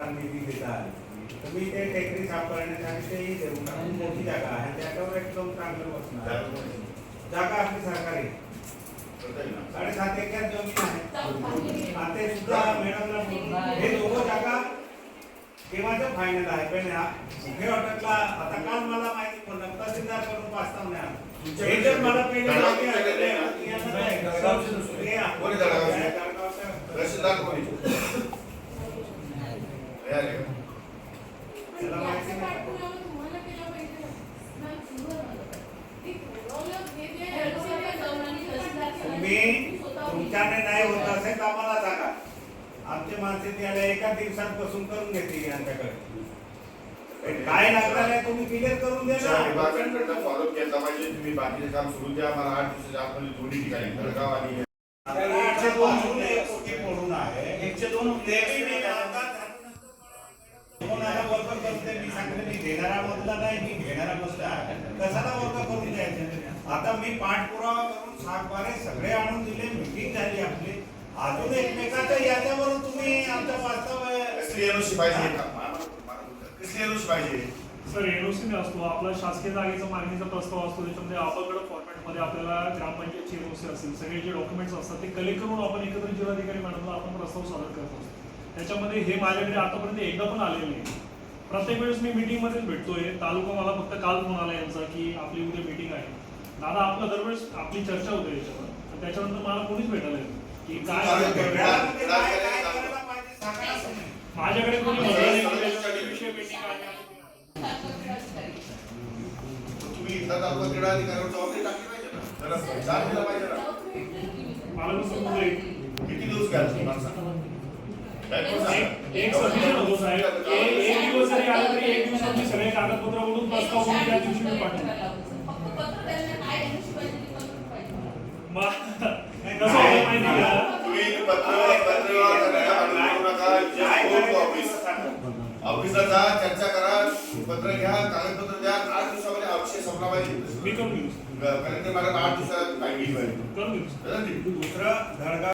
निधी देता आली. तुम्ही ते टेकडी साफ करण्यासाठी तेही देऊ मोठी जागा आहे. त्याच्यावर एकदम चांगलं बसणार जागा आपली सरकारी. साडेसात एकर जमीन आहे. आणि ते सुद्धा मॅडमला हे दोघं जागा केव्हाचं फायनल आहे. पण हा हॉटेलला आता काल मला माहिती पडलं. तहसीलदारकडून प्रस्ताव नाही. हे जर मला मागे आलेले? जळगावचं- तहसीलदार कोणी? त्याला माहिती नाही. तुम्ही तुमच्याने नाही होत असेल तर आम्हाला सांगा. आमचे माणसे त्याला एका दिवसात बसून करून घेतील यांच्याकडे. पण काय लागणार आहे तुम्ही क्लिअर करून द्या तुमच्या ना डिपार्टमेंटकडनं फॉलोअप केला पाहिजे. तुम्ही बाकीचे काम सुरू द्या. मला आठ दिवसाच्या आतमध्ये दोन्ही ठिकाणी जळगाव आणि आठशे दोन मुले एक कोटी पडून आहे? एकशे दोन वर्क करते मी सांगते मी घेणारा मधला नाही मी घेणारा आहे. कशाला वर्क करून द्यायचं? आता मी पाठपुरावा करून सातबारे सगळे आणून दिले मिटिंग झाली आपली. अजून एकमेकाच्या याच्यावरून तुम्ही आमचं वास्तव एनओसी पाहिजे? का? मला- मला- कसली एनओसी पाहिजे? सर एनओसी असतो. आपला शासकीय जागेचा मागणीचा प्रस्ताव असतो त्याच्यामध्ये आपल्याकडे फॉर्मॅटमध्ये आपल्याला ग्रामपंचायतची एनओसी असेल सगळे जे डॉक्युमेंट्स असतात ते कलेक्ट करून आपण एकत्र जिल्हाधिकारी मॅडमला आपण प्रस्ताव सादर करत असतो. त्याच्यामध्ये हे माझ्याकडे आतापर्यंत एकदा पण आलेलं नाही. प्रत्येक वेळेस मी meeting मध्येच भेटतोय. तालुका मला फक्त काल फोन आला यांचा की आपली उद्या मीटिंग आहे. दादा आपलं दरवेळेस आपली चर्चा होते याच्यावर. तर त्याच्यानंतर मला कोणीच भेटायला. की काय. माझ्याकडे कोणी म्हटलं नाही. की त्याच्यावर विषय meeting आहे. तुम्ही इथला तालुका क्रीडा अधिकाऱ्यावर जबाबदारी टाकली पाहिजे ना. त्याला चार्ज दिला पाहिजे ना. मला एक एक सफिशियंट होतो साहेब एक एक दिवस जरी आला तरी एक दिवसात मी सगळे कागदपत्र बघून प्रस्ताव करून त्या दिवशी मी पाठवतो मग कसं होतं माहिती आहे का तुम्ही पत्र पत्र व्यवहार करायला अडवू नका काय Just go to करायचं office. ते सांगा. ऑफिसला जा चर्चा करा पत्र घ्या कागदपत्र द्या आठ दिवसामध्ये विषय संपला मी पाहिजे करून घेऊ कलेक्टर मॅडम आठ दिवसात टाइम घेईल पाहिजे करून घेऊ? दुसरं धडगाव